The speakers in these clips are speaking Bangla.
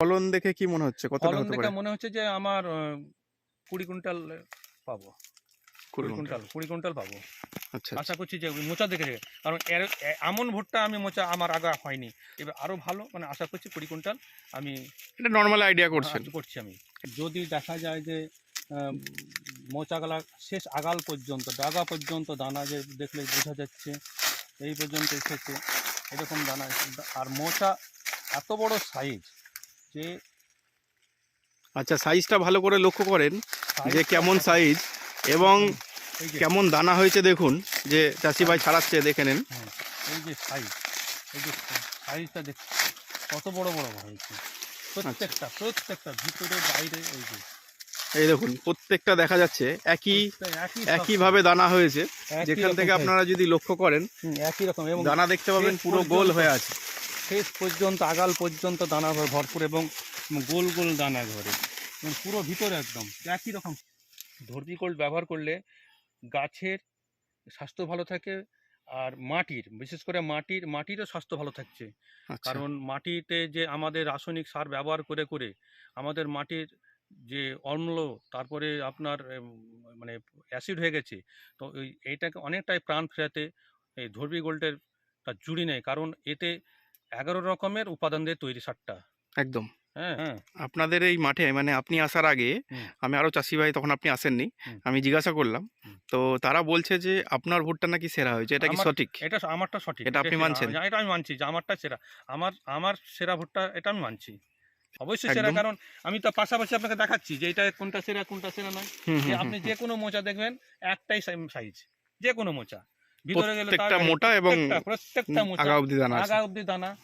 ফলন দেখে কি মনে হচ্ছে? কতটা ফলন হতে দেখে পারে? মনে হচ্ছে যে আমার আহ, কুড়ি কুইন্টাল পাবো। কুড়ি কুড়ি কুইন্টাল। কুড়ি কুইন্টাল পাবো। আচ্ছা আশা করছি যে মোচা দেখে দেখে। কারণ এর এ- এমন ভুট্টা আমি মোচা আমার আগা হয়নি। এবার আরও ভালো মানে আশা করছি কুড়ি কুইন্টাল আমি এটা নর্মাল আইডিয়া করছেন। আহ, করছি আমি। যদি দেখা যায় যে আহ, মোচাগুলা শেষ আগাল পর্যন্ত ডাগা পর্যন্ত দানা যে দেখলে বোঝা যাচ্ছে এই পর্যন্ত এসেছে এরকম দানা। আর মোচা এত বড় সাইজ যে আচ্ছা সাইজটা ভালো করে লক্ষ্য করেন যে কেমন সাইজ এবং কেমন দানা হয়েছে দেখুন যে চাষি ভাই ছাড়াচ্ছে দেখে নেন। হ্যাঁ, এই যে সাইজ এই যে সাইজটা দেখ কত বড় বড় হয়েছে। প্রত্যেকটা প্রত্যেকটা ভিতরে বাইরে এই যে। এই দেখুন প্রত্যেকটা দেখা যাচ্ছে একই একই একইভাবে দানা হয়েছে। যেখান থেকে আপনারা যদি লক্ষ্য করেন একই রকম এবং দানা দেখতে পাবেন পুরো গোল হয়ে আছে। শেষ পর্যন্ত আগাল পর্যন্ত দানা ভর- ভরপুর এবং গোল গোল দানা ধরে পুরো ভিতরে একদম একই রকম। ধর্মি গোল্ড ব্যবহার করলে গাছের স্বাস্থ্য ভালো থাকে আর মাটির বিশেষ করে মাটির মাটিরও স্বাস্থ্য ভালো থাকছে। আচ্ছা। কারণ মাটিতে যে আমাদের রাসায়নিক সার ব্যবহার করে করে আমাদের মাটির যে অম্ল তারপরে আপনার মানে অ্যাসিড হয়ে গেছে তো এই এইটাকে অনেকটাই প্রাণ ফেরাতে এই ধর্বি গোল্ডের তার জুড়ি নেয়। কারণ এতে এগারো রকমের উপাদান দিয়ে তৈরি সারটা। একদম। হ্যাঁ। হ্যাঁ আপনাদের এই মাঠে মানে আপনি আসার আগে আমি আরও চাষি ভাই তখন আপনি আসেননি আমি জিজ্ঞাসা করলাম। তো তারা বলছে যে আপনার ভুট্টা নাকি সেরা হয়েছে এটা কি সঠিক? এটা আমারটা সঠিক। এটা আপনি মানছেন? এটা আমি মানছি যে আমারটা সেরা। আমার আমার সেরা ভুট্টা এটা আমি মানছি। অবশ্যই সেরা কারণ আমি তো পাশাপাশি আপনাকে দেখাচ্ছি যে এটা কোনটা সেরা কোনটা সেরা নয়। আপনি যে কোনো মোচা দেখবেন একটাই সাইজ। যে কোনো মোচা। প্রত্যেকটা মোটা এবং প্রত্যেকটা- প্রত্যেকটা আগা অবধি দানা আগা অব্দি দানা।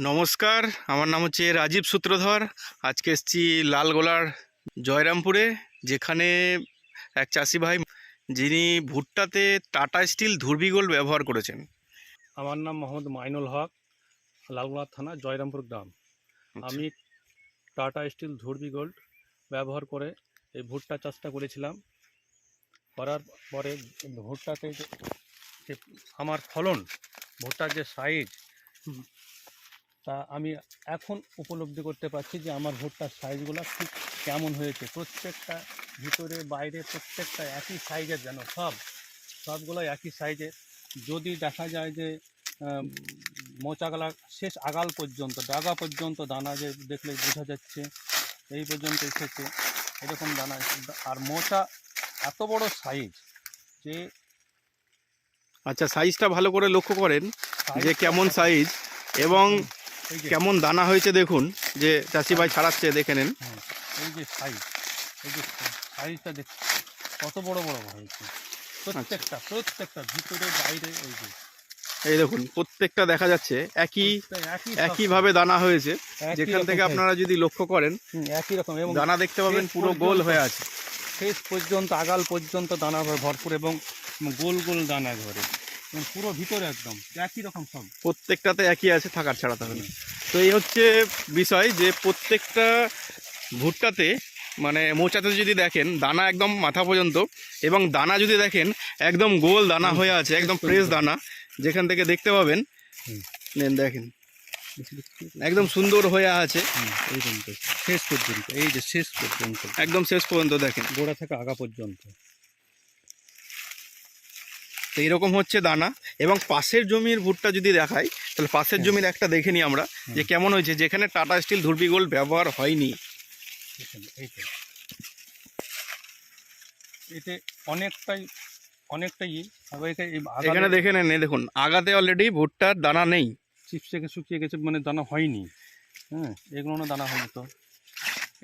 নমস্কার আমার নাম হচ্ছে রাজীব সূত্রধর। আজকে এসেছি লালগোলার জয়রামপুরে যেখানে এক চাষি ভাই যিনি ভুট্টাতে টাটা স্টিল ধুরবিগোল ব্যবহার করেছেন। আমার নাম মোহাম্মদ মাইনুল হক লালগোলা থানা জয়রামপুর গ্রাম। আমি টাটা স্টিল ধর্বি গোল্ড ব্যবহার করে এই ভুট্টা চাষটা করেছিলাম। করার পরে ভুট্টাতে যে আমার ফলন ভুট্টার যে সাইজ তা আমি এখন উপলব্ধি করতে পারছি যে আমার ভুট্টার সাইজগুলো ঠিক কেমন হয়েছে। প্রত্যেকটা ভিতরে বাইরে প্রত্যেকটা একই সাইজের যেন সব সবগুলো একই সাইজের যদি দেখা যায় যে মোচাগুলা শেষ আগাল পর্যন্ত ডাগা পর্যন্ত দানা যে দেখলে বোঝা যাচ্ছে এই পর্যন্ত এসেছে এরকম দানা আর মোচা এত বড় সাইজ যে আচ্ছা সাইজটা ভালো করে লক্ষ্য করেন যে কেমন সাইজ এবং কেমন দানা হয়েছে দেখুন যে চাষি ভাই ছাড়াচ্ছে দেখে নেন। হ্যাঁ, এই যে সাইজ এই যে সাইজটা দেখ কত বড় বড় হয়েছে। প্রত্যেকটা প্রত্যেকটা ভিতরে বাইরে এই যে। এই দেখুন প্রত্যেকটা দেখা যাচ্ছে একই একই একইভাবে দানা হয়েছে। যেখান থেকে আপনারা যদি লক্ষ্য করেন একই রকম দানা দেখতে পাবেন পুরো গোল হয়ে আছে। শেষ পর্যন্ত আগাল পর্যন্ত দানা ভর- ভরপুর এবং গোল গোল দানা ধরে পুরো ভিতরে একদম একই রকম সব। প্রত্যেকটাতে একই আছে থাকার ছাড়াতে হবে না। তো এই হচ্ছে বিষয় যে প্রত্যেকটা ভুট্টাতে মানে মোচাতে যদি দেখেন দানা একদম মাথা পর্যন্ত এবং দানা যদি দেখেন একদম গোল দানা হয়ে আছে একদম ফ্রেশ দানা যেখান থেকে দেখতে পাবেন নেন দেখেন। একদম সুন্দর হয়ে আছে। হুম, এই পর্যন্ত। শেষ পর্যন্ত এই যে শেষ পর্যন্ত। একদম শেষ পর্যন্ত দেখেন। গোড়া থেকে আগা পর্যন্ত। তো এইরকম হচ্ছে দানা। এবং পাশের জমির ভুট্টা যদি দেখাই তাহলে পাশের জমির একটা দেখে নিই আমরা যে কেমন হয়েছে। যেখানে টাটা স্টিল ধুরবি গোল্ড ব্যবহার হয়নি। এই এতে অনেকটাই অনেকটাই এখানে দেখে নেন দেখুন আগাতে অলরেডি ভুট্টার দানা নেই। চিপস থেকে শুকিয়ে গেছে মানে দানা হয়নি? হ্যাঁ এগুলো না দানা হয়নি তো।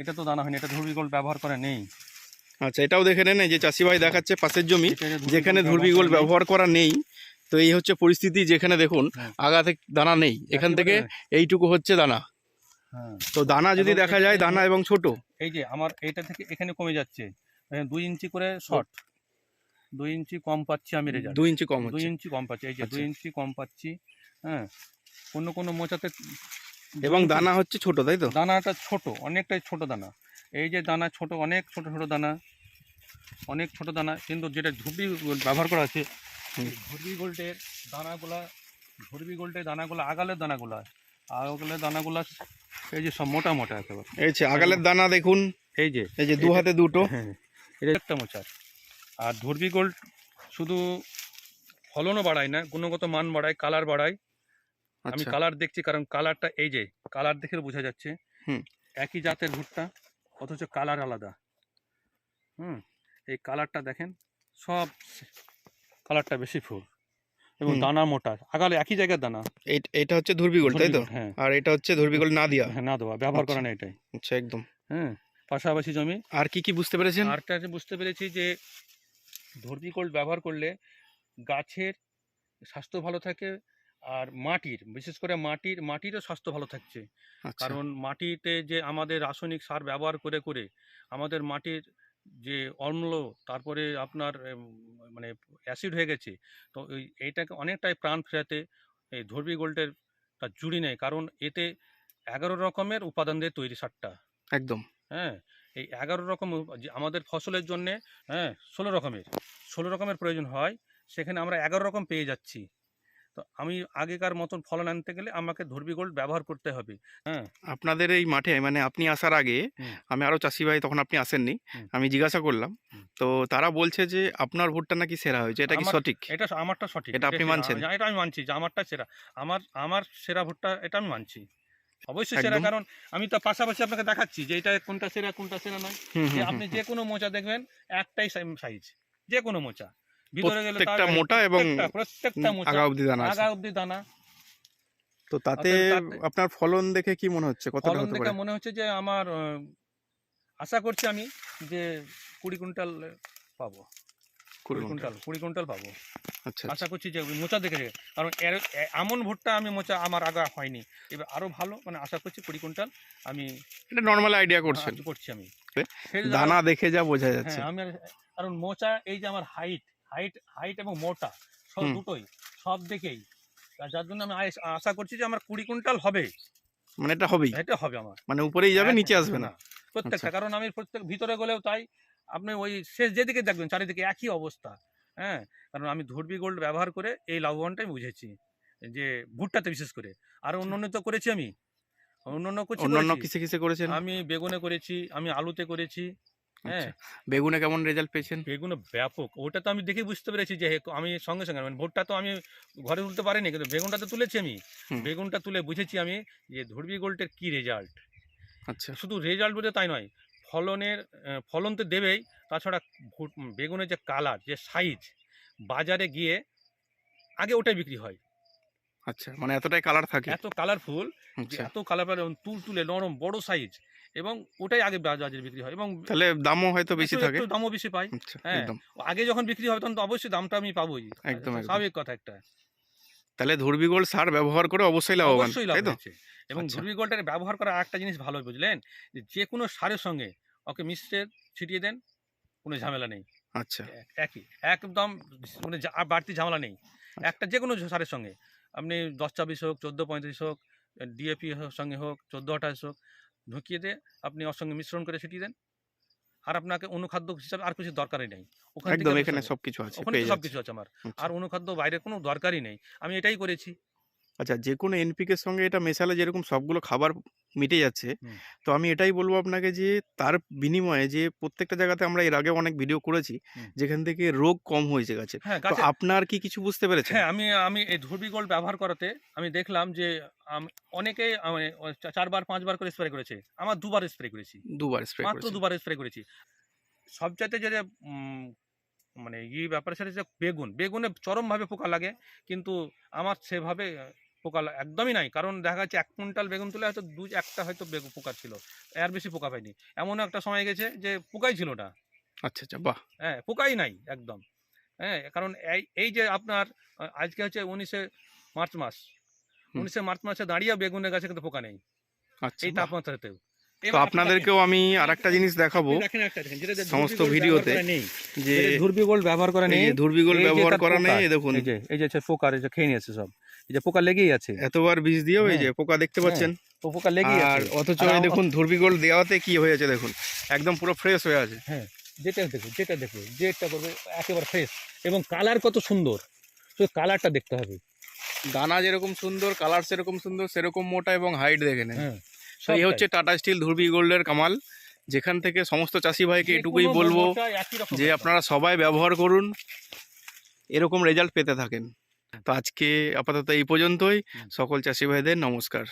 এটা তো দানা হয়নি এটা ধর্বিগোল ব্যবহার করে নেই। আচ্ছা এটাও দেখে নেন যে চাষি ভাই দেখাচ্ছে পাশের জমি যেখানে ধর্বিগোল গোল ব্যবহার করা নেই। তো এই হচ্ছে পরিস্থিতি যেখানে দেখুন হ্যাঁ। আগাতে দানা নেই। এখান থেকে এইটুকু হচ্ছে দানা। হ্যাঁ। তো দানা যদি দেখা যায় দানা এবং ছোট। এই যে আমার এইটা থেকে এখানে কমে যাচ্ছে। দুই ইঞ্চি করে শর্ট। দুই ইঞ্চি কম পাচ্ছি আমি রেজাল্ট। দুই ইঞ্চি কম দুই ইঞ্চি কম পাচ্ছি। এই যে আচ্ছা। দুই ইঞ্চি কম পাচ্ছি হ্যাঁ। কোনো কোনো মোচাতে এবং দানা হচ্ছে ছোট তাই তো? দানাটা ছোট অনেকটাই ছোট দানা। এই যে দানা ছোট অনেক ছোট ছোট দানা অনেক ছোট দানা কিন্তু যেটা ধুবি ব্যবহার করা আছে। ধুবি গোল্ডের দানাগুলা ধুবি গোল্ডের দানাগুলো আগালের দানাগুলা ওগুলো দানাগুলো এই যে সব মোটা মোটা একেবারে। এই যে আগালের দানা দেখুন এই যে এই যে দু হাতে দুটো এটা একটা মোচার আর ধর্বি গোল্ড শুধু ফলনও বাড়ায় না গুণগত মান বাড়ায় কালার বাড়ায় আমি আচ্ছা। কালার দেখছি কারণ কালারটা এই যে কালার দেখে বোঝা যাচ্ছে। হুম। একই জাতের ভুট্টা অথচ কালার আলাদা। হুম এই কালারটা দেখেন সব কালারটা বেশি ফুল। এবং দানা মোটা আগালে একই জায়গার দানা। এই- এটা হচ্ছে ধর্বিগোল তাই তো? হ্যাঁ। আর এটা হচ্ছে ধর্বিগোল না দিয়া হ্যাঁ না দেওয়া ব্যবহার করা আচ্ছা। না এটাই। আচ্ছা একদম। হ্যাঁ পাশাপাশি জমি। আর কি কি বুঝতে পেরেছেন? আরটা আছে বুঝতে পেরেছি যে ধর্মী গোল্ড ব্যবহার করলে গাছের স্বাস্থ্য ভালো থাকে আর মাটির বিশেষ করে মাটির মাটিরও স্বাস্থ্য ভালো থাকছে। আচ্ছা। কারণ মাটিতে যে আমাদের রাসায়নিক সার ব্যবহার করে করে আমাদের মাটির যে অম্ল তারপরে আপনার মানে অ্যাসিড হয়ে গেছে তো এই এইটাকে অনেকটাই প্রাণ ফেরাতে এই ধর্বী গোল্ডের তার জুড়ি নেই কারণ এতে এগারো রকমের উপাদান দিয়ে তৈরি সারটা। একদম। হ্যাঁ এই এগারো রকম যে আমাদের ফসলের জন্যে হ্যাঁ ষোলো রকমের। ষোলো রকমের প্রয়োজন হয় সেখানে আমরা এগারো রকম পেয়ে যাচ্ছি। তো আমি আগেকার মতন ফলন আনতে গেলে আমাকে ধর্বি গোল্ড ব্যবহার করতে হবে। হ্যাঁ। আপনাদের এই মাঠে মানে আপনি আসার আগে আমি আরও চাষি ভাই তখন আপনি আসেননি আমি জিজ্ঞাসা করলাম। তো তারা বলছে যে আপনার ভুট্টা নাকি সেরা হয়েছে এটা কি সঠিক? এটা আমারটা সঠিক। এটা আপনি মানছেন? এটা আমি মানছি যে আমারটা সেরা। আমার আমার সেরা ভুট্টা এটা আমি মানছি। অবশ্যই সেরা কারণ আমি তো পাশাপাশি আপনাকে দেখাচ্ছি যে এটা কোনটা সেরা কোনটা সেরা নয়। আপনি যে কোনো মোচা দেখবেন একটাই সাইজ। যে কোনো মোচা। ভিতরে গেলে প্রত্যেকটা মোটা এবং প্রত্যেকটা- আগা অবধি দানা আগা অব্দি দানা। তো তাতে আপনার ফলন দেখে কি মনে হচ্ছে? কতটা ফলন হতে দেখে মনে হচ্ছে যে আমার আশা করছি আমি যে কুড়ি কুইন্টাল পাবো। কুড়ি কুইন্টাল। কুইন্টাল কুড়ি কুইন্টাল পাবো। আচ্ছা আশা করছি যে মোচা দেখে কারণ এমন ভুট্টা আমি মোচা আমার আগা হয়নি। এবার আরও ভালো মানে আশা করছি কুড়ি কুইন্টাল আমি এটা নর্মাল আইডিয়া করছেন। আহ, করছি আমি। দানা দেখে যা বোঝা যাচ্ছে। হ্যাঁ আমি আর- কারণ মোচা এই যে আমার হাইট হাইট হাইট এবং মোটা সব দুটোই সব দেখেই। আর যার জন্য আমি আশা করছি যে আমার কুড়ি কুইন্টাল হবে। মানে এটা হবেই। এটা হবে আমার। মানে উপরেই যাবে হ্যাঁ, নিচে আসবে না। প্রত্যেকটা আচ্ছা। কারণ আমি প্রত্যেক ভিতরে গেলেও তাই আপনি ওই শেষ যেদিকে দেখবেন চারিদিকে একই অবস্থা হ্যাঁ? কারণ আমি ধর্বি গোল্ড ব্যবহার করে এই লাভবানটাই বুঝেছি যে ভুট্টাতে বিশেষ করে। আর অন্যান্য তো করেছি আমি। অন্যান্য কিছু অন্যান্য কিসে কিসে করেছেন? আমি বেগুনে করেছি আমি আলুতে করেছি হ্যাঁ। আচ্ছা। বেগুনে কেমন রেজাল্ট পেয়েছেন? বেগুনে ব্যাপক। ওটা তো আমি দেখে বুঝতে পেরেছি যে আমি সঙ্গে সঙ্গে মানে ভুট্টা তো আমি ঘরে তুলতে পারিনি কিন্তু বেগুনটা তো তুলেছি আমি। বেগুনটা তুলে বুঝেছি আমি যে ধর্বি গোল্ডের কি রেজাল্ট আচ্ছা। শুধু রেজাল্ট বলতে তাই নয় ফলনের ফলন তো দেবেই তাছাড়া বেগুনের যে কালার যে সাইজ বাজারে গিয়ে আগে ওটাই বিক্রি হয়। আচ্ছা মানে এতটাই কালার থাকে। এত কালারফুল আচ্ছা। এত কালার তুল তুলে নরম বড় সাইজ এবং ওটাই আগে বাজারে বিক্রি হয় এবং তাহলে দামও হয়তো বেশি থাকে। দামও বেশি পাই। আচ্ছা হ্যাঁ। আগে যখন বিক্রি হবে তখন তো অবশ্যই দামটা আমি পাবোই। একদম। স্বাভাবিক কথা একটা। তাহলে ধর্বিগোল সার ব্যবহার করে অবশ্যই লাভবান অবশ্যই লাভ তাই তো? এবং আচ্ছা। ধর্মী ব্যবহার করা একটা জিনিস ভালো বুঝলেন? যে যে কোনো সারের সঙ্গে ওকে মিশিয়ে ছিটিয়ে দেন কোনো ঝামেলা নেই। আচ্ছা। একই একদম মানে আর বাড়তি ঝামেলা নেই। একটা যে কোনো সারের সঙ্গে আপনি দশ ছাব্বিশ হোক চোদ্দ পঁয়ত্রিশ হোক ডিএপি সঙ্গে হোক চোদ্দ আঠাশ হোক ঢুকিয়ে দিয়ে আপনি ওর সঙ্গে মিশ্রণ করে ছিটিয়ে দেন। আর আপনাকে অনুখাদ্য হিসাবে আর কিছু দরকারই নেই। ওখানে একদম এখানে সবকিছু আছে ওখানে সবকিছু সব কিছু আছে আমার। আচ্ছা। আর অনুখাদ্য বাইরে কোনো দরকারই নেই। আমি এটাই করেছি। আচ্ছা যে কোনো এনপিকের সঙ্গে এটা মেশালে যেরকম সবগুলো খাবার মিটে যাচ্ছে তো আমি এটাই বলব আপনাকে যে তার বিনিময়ে যে প্রত্যেকটা জায়গাতে আমরা এর আগে অনেক ভিডিও করেছি যেখান থেকে রোগ কম হয়েছে গাছে হ্যাঁ তো আপনার কি কিছু বুঝতে পেরেছেন? হ্যাঁ আমি আমি এই ধর্বি গোল্ড ব্যবহার করাতে আমি দেখলাম যে মানে চারবার পাঁচবার করে স্প্রে করেছে। আমার দুবার স্প্রে করেছি। দুবার স্প্রে মাত্র দুবার স্প্রে করেছি। সবচাইতে যে যে, মানে ই ব্যাপারে সেটা বেগুন। বেগুনে চরমভাবে পোকা লাগে কিন্তু আমার সেভাবে পোকা একদমই নাই। কারণ দেখা যাচ্ছে এক কুইন্টাল বেগুন তুলে হয়তো দু একটা হয়তো বেগুন পোকা ছিল। এর বেশি পোকা পাইনি। এমন একটা সময় গেছে যে পোকাই ছিল না। আচ্ছা আচ্ছা বাহ! হ্যাঁ পোকাই নাই একদম। হ্যাঁ কারণ এই এই যে আপনার আজকে হচ্ছে উনিশে মার্চ মাস। উনিশে মার্চ মাসে দাঁড়িয়ে বেগুনের গাছে কিন্তু পোকা নেই। আচ্ছা এই তাপমাত্রাতেও। তো আপনাদেরকেও আমি আর একটা জিনিস দেখাবো যে সমস্ত ধূর্বি গোল্ড ভিডিওতে। ব্যবহার করা নেই যে গোল্ড ব্যবহার করা নেই যে ধর্বিগোল ব্যবহার করা নেই দেখুন। এই যে এই যে হচ্ছে এই যে খেয়ে নিয়েছে সব এই যে পোকা লেগেই আছে। এতবার বীজ দিয়েও এই যে হ্যাঁ। পোকা দেখতে পাচ্ছেন। তো পোকা লেগেই আর অথচ দেখুন ধর্বিগোল দেওয়াতে কি হয়েছে দেখুন একদম পুরো ফ্রেশ হয়ে আছে। হ্যাঁ যেটা দেখো যেটা দেখো যেটা করবে একেবারে ফ্রেশ এবং কালার কত সুন্দর শুধু কালারটা দেখতে হবে। দানা যেরকম সুন্দর কালার সেরকম সুন্দর সেরকম মোটা এবং হাইট দেখে নেন। হ্যাঁ তো এই হচ্ছে টাটা স্টিল ধুরবি গোল্ডের কামাল যেখান থেকে সমস্ত চাষি ভাইকে এটুকুই বলব যে আপনারা সবাই ব্যবহার করুন এরকম রেজাল্ট পেতে থাকেন। তো আজকে আপাতত এই পর্যন্তই। সকল চাষি ভাইদের নমস্কার।